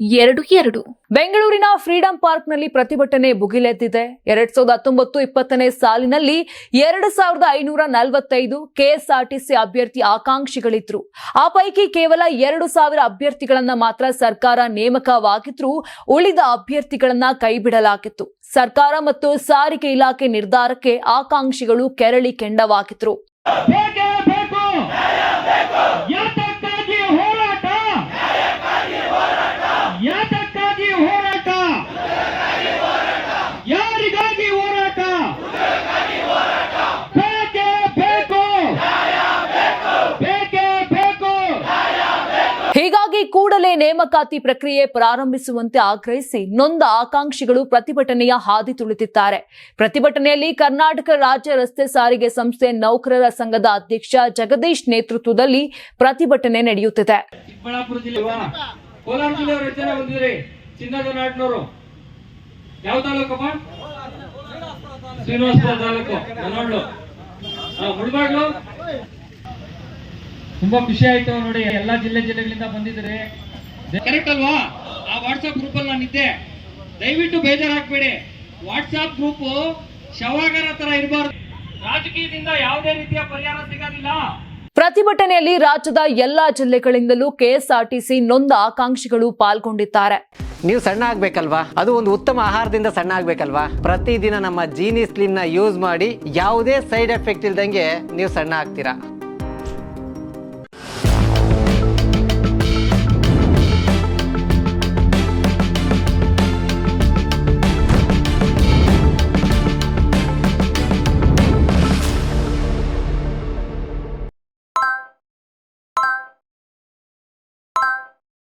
ಎರಡು ಎರಡು. ಬೆಂಗಳೂರಿನ ಫ್ರೀಡಂ ಪಾರ್ಕ್ನಲ್ಲಿ ಪ್ರತಿಭಟನೆ ಭುಗಿಲೆದ್ದಿದೆ ಎರಡ್ ಸಾವಿರದ ಹತ್ತೊಂಬತ್ತು ಇಪ್ಪತ್ತನೇ ಸಾಲಿನಲ್ಲಿ ಎರಡು ಸಾವಿರದ ಐನೂರ ನಲವತ್ತೈದು ಕೆಎಸ್ಆರ್ಟಿಸಿ ಅಭ್ಯರ್ಥಿ ಆಕಾಂಕ್ಷಿಗಳಿದ್ರು. ಆ ಪೈಕಿ ಕೇವಲ ಎರಡು ಸಾವಿರ ಅಭ್ಯರ್ಥಿಗಳನ್ನ ಮಾತ್ರ ಸರ್ಕಾರ ನೇಮಕವಾಗಿದ್ರು ಉಳಿದ ಅಭ್ಯರ್ಥಿಗಳನ್ನ ಕೈಬಿಡಲಾಗಿತ್ತು. ಸರ್ಕಾರ ಮತ್ತು ಸಾರಿಗೆ ಇಲಾಖೆ ನಿರ್ಧಾರಕ್ಕೆ ಆಕಾಂಕ್ಷಿಗಳು ಕೆರಳಿ ಕೆಂಡವಾಗಿದ್ರು ಬೇಕೇ ಬೇಕು ಯಾತಕ್ಕಾಗಿ ಹೋರಾಟ ಯಾತಕ್ಕಾಗಿ ಹೋರಾಟ? ಯಾರಿಗಾಗಿ ಹೋರಾಟ? ಬೇಕೇ ಬೇಕು. ಬೇಕೇ ಬೇಕು. ಹೀಗಾಗಿ ಕೂಡಲೇ ನೇಮಕಾತಿ ಪ್ರಕ್ರಿಯೆ ಪ್ರಾರಂಭಿಸುವಂತೆ ಆಗ್ರಹಿಸಿ ನೊಂದ ಆಕಾಂಕ್ಷಿಗಳು ಪ್ರತಿಭಟನೆಯ ಹಾದಿ ತುಳಿತಿದ್ದಾರೆ ಪ್ರತಿಭಟನೆಯಲ್ಲಿ ಕರ್ನಾಟಕ ರಾಜ್ಯ ರಸ್ತೆ ಸಾರಿಗೆ ಸಂಸ್ಥೆ ನೌಕರರ ಸಂಘದ ಅಧ್ಯಕ್ಷ ಜಗದೀಶ್ ನೇತೃತ್ವದಲ್ಲಿ ಪ್ರತಿಭಟನೆ ನಡೆಯುತ್ತಿದೆ? ಕೋಲಾರ ಜಿಲ್ಲೆಯವರು ಎಷ್ಟು ಜನ ಬಂದಿದ್ರಿ ಚಿನ್ನದ ನಾಟ್ನವರು ಯಾವ ತಾಲೂಕಪ್ಪ? ಶ್ರೀನಿವಾಸಪುರ ತಾಲೂಕು, ಮನೋಳ್ಳು. ಮುಳ್ಬಾಗ್ಲು. ತುಂಬಾ ಖುಷಿ ಆಯ್ತು ನೋಡಿ, ಎಲ್ಲಾ ಜಿಲ್ಲೆ ಜಿಲ್ಲೆಗಳಿಂದ ಬಂದಿದ್ರಿ ಕರೆಕ್ಟ್ ಅಲ್ವಾ? ಆ ವಾಟ್ಸ್ಆಪ್ ಗ್ರೂಪ್ ಅಲ್ಲಿ ನಾನಿದ್ದೆ ದಯವಿಟ್ಟು ಬೇಜಾರಾಗ್ಬೇಡಿ. ವಾಟ್ಸ್ಆಪ್ ಗ್ರೂಪ್ ಶವಾಗರ ತರ ಇರಬಾರ್ದು. ರಾಜಕೀಯದಿಂದ ಯಾವುದೇ ರೀತಿಯ ಪರಿಹಾರ ಸಿಗೋದಿಲ್ಲ. ಪ್ರತಿಭಟನೆಯಲ್ಲಿ ರಾಜ್ಯದ ಎಲ್ಲಾ ಜಿಲ್ಲೆಗಳಿಂದಲೂ ಕೆಎಸ್ಆರ್ಟಿಸಿ ನೊಂದ ಆಕಾಂಕ್ಷಿಗಳು ಪಾಲ್ಗೊಂಡಿದ್ದಾರೆ. ನೀವು ಸಣ್ಣ ಆಗ್ಬೇಕಲ್ವಾ? ಅದು ಒಂದು ಉತ್ತಮ ಆಹಾರದಿಂದ ಸಣ್ಣ ಆಗ್ಬೇಕಲ್ವಾ? ಪ್ರತಿದಿನ ನಮ್ಮ ಜೀನಿ ಸ್ಲಿಮ್ನ ಯೂಸ್ ಮಾಡಿ ಯಾವುದೇ ಸೈಡ್ ಎಫೆಕ್ಟ್ ಇಲ್ದಂಗೆ ನೀವು ಸಣ್ಣ ಆಗ್ತೀರಾ?